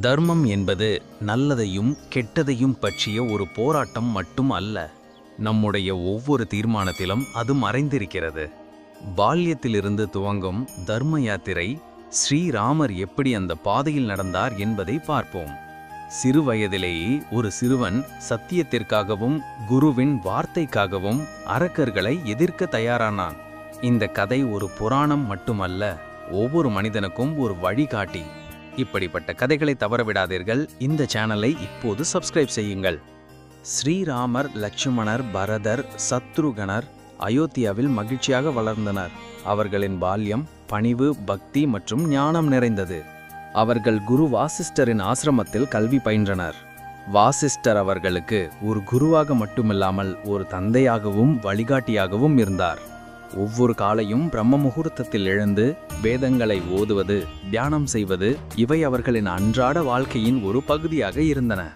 தர்மம் என்பது நல்லதையும் கெட்டதையும் பற்றிய ஒரு போராட்டம் மட்டும் அல்ல நம்முடைய ஒவ்வொரு தீர்மானத்திலும் அது மறைந்திருக்கிறது. பால்யத்திலிருந்து துவங்கும் தர்ம யாத்திரை ஸ்ரீராமர் எப்படி அந்த பாதையில் நடந்தார் என்பதை பார்ப்போம். சிறு வயதிலேயே ஒரு சிறுவன் சத்தியத்திற்காகவும் குருவின் வார்த்தைக்காகவும் அரக்கர்களை எதிர்க்க தயாரானான். இந்த கதை ஒரு புராணம் மட்டுமல்ல ஒவ்வொரு மனிதனுக்கும் ஒரு வழிகாட்டி. இப்படிப்பட்ட கதைகளை தவறவிடாதீர்கள். இந்த சேனலை இப்போது சப்ஸ்கிரைப் செய்யுங்கள். ஸ்ரீராமர் லட்சுமணர் பரதர் சத்ருகனர் அயோத்தியாவில் மகிழ்ச்சியாக வளர்ந்தனர். அவர்களின் பால்யம் பணிவு பக்தி மற்றும் ஞானம் நிறைந்தது. அவர்கள் குரு வாசிஷ்டரின் ஆசிரமத்தில் கல்வி பயின்றனர். வாசிஷ்டர் அவர்களுக்கு ஒரு குருவாக மட்டுமில்லாமல் ஒரு தந்தையாகவும் வழிகாட்டியாகவும் இருந்தார். ஒவ்வொரு காலையும் பிரம்ம முகூர்த்தத்தில் எழுந்து வேதங்களை ஓதுவது தியானம் செய்வது இவை அவர்களின் அன்றாட வாழ்க்கையின் ஒரு பகுதியாக இருந்தன.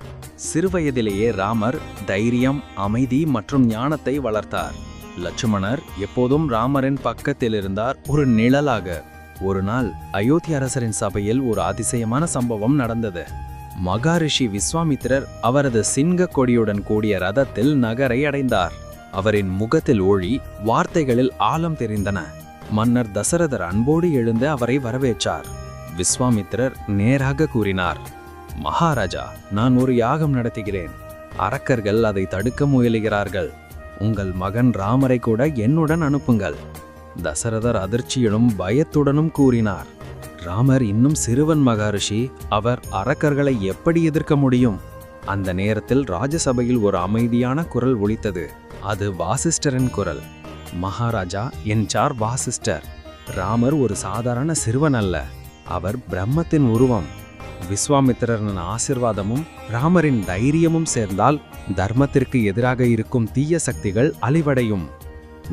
சிறுவயதிலேயே ராமர் தைரியம் அமைதி மற்றும் ஞானத்தை வளர்த்தார். லட்சுமணர் எப்போதும் ராமரின் பக்கத்தில் இருந்தார். ஒரு நிழலாக ஒரு நாள் அயோத்தி அரசரின் சபையில் ஒரு அதிசயமான சம்பவம் நடந்தது. மகாரிஷி விஸ்வாமித்திரர் அவரது சிங்க கொடியுடன் கூடிய ரதத்தில் நகரை அடைந்தார். அவரின் முகத்தில் ஒளி வார்த்தைகளில் ஆழம் தெரிந்தன. மன்னர் தசரதர் அன்போடு எழுந்து அவரை வரவேற்றார். விஸ்வாமித்திரர் நேராக கூறினார் மகாராஜா நான் ஒரு யாகம் நடத்துகிறேன். அரக்கர்கள் அதை தடுக்க முயலுகிறார்கள். உங்கள் மகன் ராமரை கூட என்னுடன் அனுப்புங்கள். தசரதர் அதிர்ச்சியிலும் பயத்துடனும் கூறினார் ராமர் இன்னும் சிறுவன் மகரிஷி. அவர் அரக்கர்களை எப்படி எதிர்க்க முடியும்? அந்த நேரத்தில் ராஜசபையில் ஒரு அமைதியான குரல் ஒலித்தது. அது வாசிஸ்டரின் குரல். மகாராஜா என்றார் வாசிஸ்டர் ராமர் ஒரு சாதாரண சிறுவன் அல்ல. அவர் பிரம்மத்தின் உருவம். விஸ்வாமித்திரரின் ஆசிர்வாதமும் ராமரின் தைரியமும் சேர்ந்தால் தர்மத்திற்கு எதிராக இருக்கும் தீய சக்திகள் அழிவடையும்.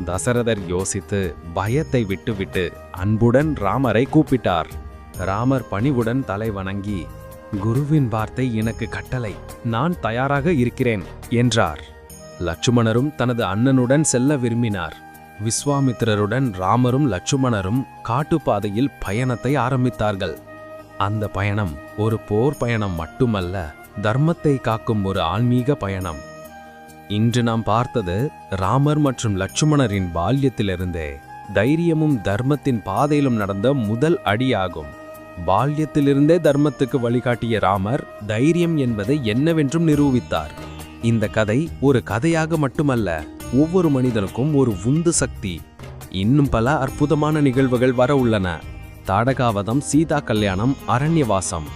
தசரதர் யோசித்து பயத்தை விட்டுவிட்டு அன்புடன் ராமரை கூப்பிட்டார். ராமர் பணிவுடன் தலை வணங்கி குருவின் வார்த்தை எனக்கு கட்டளை. நான் தயாராக இருக்கிறேன் என்றார். லட்சுமணரும் தனது அண்ணனுடன் செல்ல விரும்பினார். விஸ்வாமித்திரருடன் ராமரும் லட்சுமணரும் காட்டுப்பாதையில் பயணத்தை ஆரம்பித்தார்கள். அந்த பயணம் ஒரு போர் பயணம் மட்டுமல்ல தர்மத்தை காக்கும் ஒரு ஆன்மீக பயணம். இன்று நாம் பார்த்தது ராமர் மற்றும் லட்சுமணரின் பால்யத்திலிருந்தே தைரியமும் தர்மத்தின் பாதையிலும் நடந்த முதல் அடியாகும். பால்யத்திலிருந்தே தர்மத்துக்கு வழிகாட்டிய ராமர் தைரியம் என்பதை என்னவென்றும் நிரூபித்தார். இந்த கதை ஒரு கதையாக மட்டுமல்ல ஒவ்வொரு மனிதனுக்கும் ஒரு உந்து சக்தி. இன்னும் பல அற்புதமான நிகழ்வுகள் வர உள்ளன. தாடகாவதம் சீதா கல்யாணம் அரண்யவாசம்.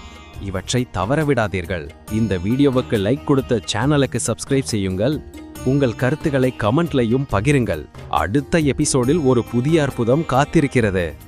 இவற்றை தவறவிடாதீர்கள் இந்த வீடியோவுக்கு லைக் கொடுத்த சேனலுக்கு சப்ஸ்கிரைப் செய்யுங்கள். உங்கள் கருத்துக்களை கமெண்ட்லையும் பகிருங்கள். அடுத்த எபிசோடில் ஒரு புதிய அற்புதம் காத்திருக்கிறது.